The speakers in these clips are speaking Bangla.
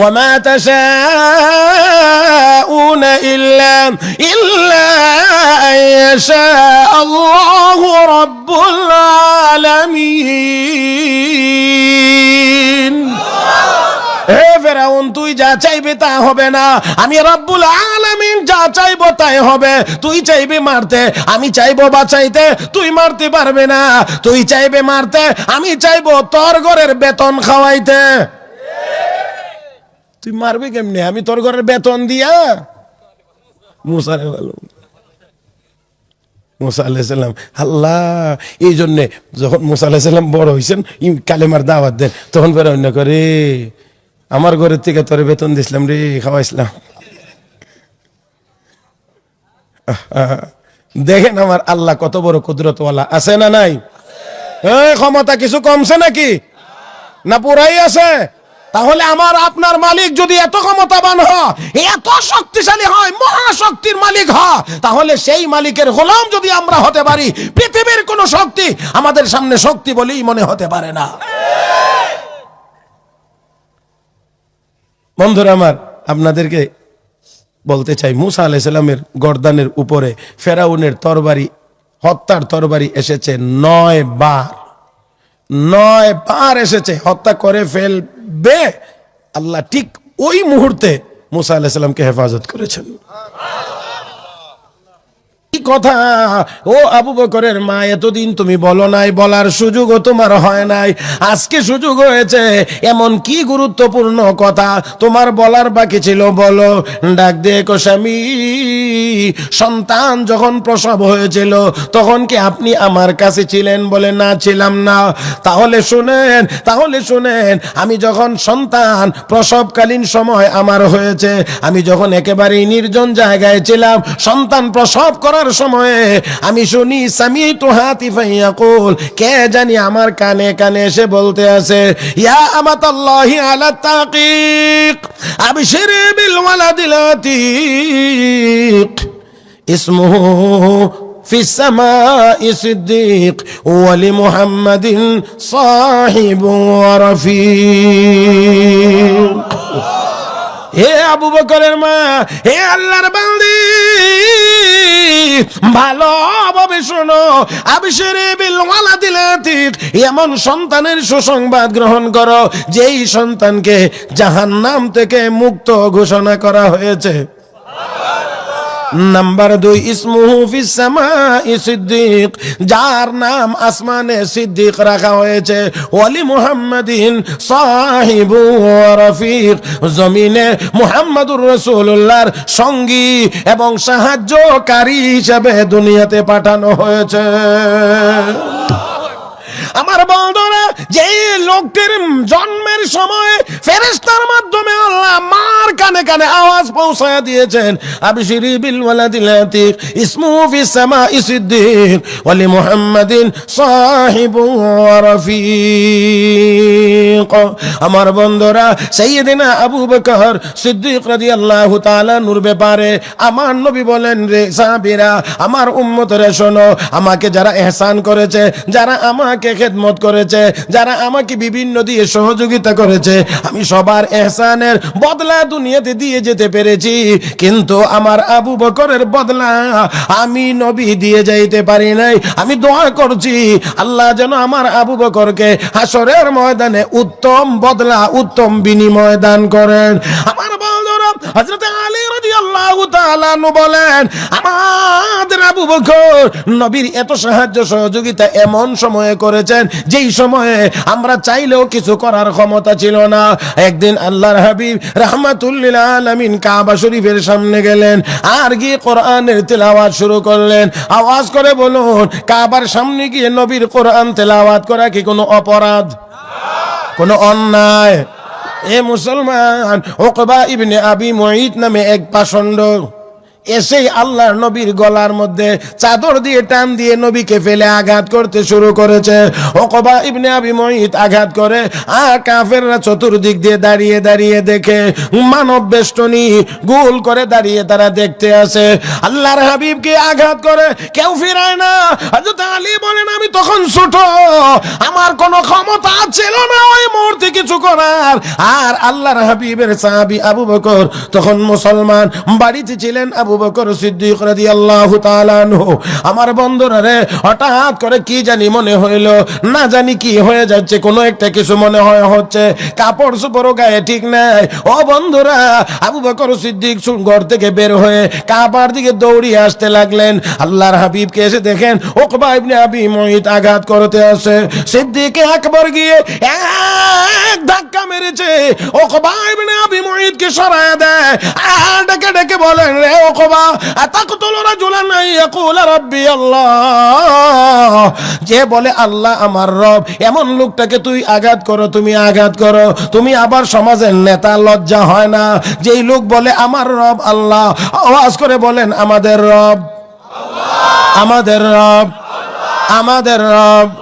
ওয়ামা তাশাউনা ইল্লা ইল্লা আয়াশা আল্লাহু রাব্বুল আলামিন হে ফেরাউন, তুই যা চাইবে তা হবে না। আমি রব্বুল আলামিন যা চাইব তাই হবে। তুই চাইবে মারতে, আমি চাইব বাঁচাইতে, তুই মারতে পারবে না। তুই চাইবে মারতে, আমি চাইব তোর ঘরের বেতন খাওয়াইতে। তুই মারবি কেমনি? আমি তোর ঘরের বেতন দিয়া মুসারে বলো মুসা আলাইসাল্লাম আল্লাহ, এই জন্যে যখন মুসা আলাইসাল্লাম বড় হয়েছেন কালেমার দাওয়াত দেন, তখন বের অন্য করে, আমার ঘরের থেকে তোর বেতন দিছিলাম রে, খাওয়াইছিলাম। দেখেন আমার আল্লাহ কত বড় কুদরতওয়ালা, আছে না নাই? ক্ষমতা কিছু কমছে নাকি? না পুরাই আছে? তাহলে আমার আপনার মালিক যদি এত ক্ষমতাবান হয় এত শক্তিশালী হয়, মহাশক্তির মালিক হয় তাহলে সেই মালিকের গোলাম যদি আমরা হতে পারি, পৃথিবীর কোন শক্তি আমাদের সামনে শক্তি বলেই মনে হতে পারে না। বন্ধুরা আমার, আপনাদেরকে বলতে চাই, মুসা আলাইসাল্লামের গর্দানের উপরে ফেরাউনের তরবারি, হত্যার তরবারি এসেছে নয় বার। নয় বার এসেছে, হত্যা করে ফেলবে আল্লাহ ঠিক ওই মুহূর্তে মুসা আলাইসাল্লামকে হেফাজত করেছেন কি কথা। ও আবু বকরের মা, এতদিন তুমি বলো নাই, বলার সুযোগও তোমার হয় নাই। আজকে সুযোগ হয়েছে, এমন কি গুরুত্বপূর্ণ কথা? তোমার বলার বাকি ছিল, বলো। ডাক দিয়ে স্বামী সন্তান যখন প্রসব হয়েছিল, তখন কি আপনি আমার কাছে ছিলেন বলে না ছিলাম না? তাহলে শুনেন তাহলে শুনেন, আমি যখন সন্তান, প্রসবকালীন সময় আমার হয়েছে, আমি যখন একেবারেই নির্জন জায়গায় ছিলাম, সন্তান প্রসব করার সময়ে আমি শুনি সামি তো হাতি ফাইয়াকুল কে জানি আমার কানে কানে এসে বলতে আছে ইয়া আমাতাল্লাহি আলা তাকিক আবশিরি বিল ওয়ালাদিল আতিক اسمه في السماء صديق ولمحمد صاحب ورفيق হে আবু বকরের মা, হে আল্লাহর বান্দি, ভালো ভাবে শোনো, আবিশেরে বিল ওয়ালাদিলাতিক এমন সন্তানের সুসংবাদ গ্রহণ করো, যেই সন্তানকে জাহান্নাম থেকে মুক্ত ঘোষণা করা হয়েছে। নাম্বার দুই, ইসমুহু ফিস সামাই সিদ্দিক, যার নাম আসমানে সিদ্দিক রাখা হয়েছে। ওয়ালি মুহাম্মাদিন সাহিবু রাফিক, জমিনে মুহাম্মাদুর রাসূলুল্লাহর সঙ্গী এবং সাহায্যকারী হিসেবে দুনিয়াতে পাঠানো হয়েছে। আমার বন্ধুরা যে লোকের জন্মের সময় ফেরেশতার মাধ্যমে আল্লাহ মার কানে কানে আওয়াজ পৌঁছায় দিয়েছেন, আবশিরি বিল ওয়ালাদিল আতিক ইসমু ফিস সামাই সিদ্দিক ওয়ালি মুহাম্মাদিন সাহিবু রাফিক। আমার বন্ধুরা সাইয়্যিদিনা আবু বকর সিদ্দিক রাদিয়াল্লাহু তাআলা নূর ব্যাপারে আমার নবী বলেন রে সাহাবীরা, আমার উম্মতরে শোনো, আমাকে যারা ইহসান করেছে, যারা আমাকে খেদমত করেছে যারা আমাকে বিভিন্ন দিয়ে সহযোগিতা করেছে, আমি সবার এহসানের বদলা দুনিয়াতে দিয়ে যেতে পেরেছি। কিন্তু আমার আবু বকরের বদলা আমি নবী দিয়ে যাইতে পারি নাই। আমি দোয়া করছি, আল্লাহ যেন আমার আবু বকরকে হাসরের ময়দানে উত্তম বদলা, উত্তম বিনিময় দান করেন। আমার বন্ধুরা, হযরত আলী বলেন, আমাদের আবু বকর নবীর এত সাহায্য সহযোগিতা এমন সময়ে করেছেন, যেই সময়ে আমরা চাইলেও কিছু করার ক্ষমতা ছিল না। একদিন আল্লাহর হাবিব কাবা শরীফের সামনে গেলেন, আর গিয়ে কোরআনের তেলাওয়াত শুরু করলেন। আওয়াজ করে বলুন, কাবার সামনে গিয়ে নবীর কোরআন তেলাওয়াত করা কি কোনো অপরাধ? কোনো অন্যায়? এ মুসলমান ওকবা ইবনে আবি মহিত নামে এক পাষণ্ড। এসেই আল্লাহর নবীর গলার মধ্যে চাদর দিয়ে টান দিয়ে নবীকে ফেলে আঘাত করতে শুরু করেছে। ওকবা ইবনে আবি মহিত আঘাত করে, আর কাফেররা চতুর্দিক দিয়ে দাঁড়িয়ে দাঁড়িয়ে দেখে, মানব বেষ্টনী গোল করে দাঁড়িয়ে তারা দেখতে আসে। আল্লাহর হাবিবকে আঘাত করে, কেউ ফিরায় না। হযরত আলী বলেন, আমি তখন ছোট, আমার কোনো ক্ষমতা ছিল না ওই মুহূর্তে কিছু করার। আর আল্লাহর হাবিবের সাহাবী আবু বকর তখন মুসলমান, বাড়িতে ছিলেন আবু বকর সিদ্দিক রাদিয়াল্লাহু তাআলা আনহু, আমার বন্ধুরা রে, হঠাৎ করে কি জানি মনে হইল, না জানি কি হয়ে যাচ্ছে, কোনো একটা কিছু মনে হয় হচ্ছে, কাপড় চোপড়ও গায়ে ঠিক নাই। ও বন্ধুরা, আবু বকর সিদ্দিক ঘর থেকে বের হয়ে কাবার দিকে দৌড়িয়ে আসতে লাগলেন। আল্লাহর হাবিবকে এসে দেখেন ওকবা ইবনে আবি মহিত আঘাত করতে আসে। সিদ্দিক একবার গিয়ে এক ধাক্কা মেরেছে। ওকবা ইবনে আবি মহিতকে সরায় দেয়। আর ডেকে ডেকে বলেন, রে ওকবা আল্লাহ। যে বলে, আল্লাহ আমার রব, এমন লোকটাকে তুই আঘাত করো, তুমি আঘাত করো। তুমি আবার সমাজের নেতা, লজ্জা হয় না? যেই লোক বলে, আমার রব, আল্লাহ। আওয়াজ করে বলেন, আমাদের রব আমাদের রব আমাদের রব।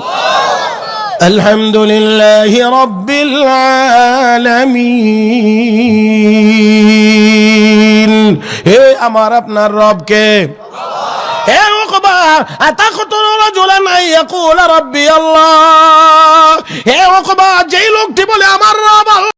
الحمد لله رب العالمين হে আমার আপনার রবকে হে ওকবা আতাকতুল রাজুলান আইয়াকুল রাব্বি আল্লাহ হে ওকবা যেই লোকটি বলে আমার রব আল্লাহ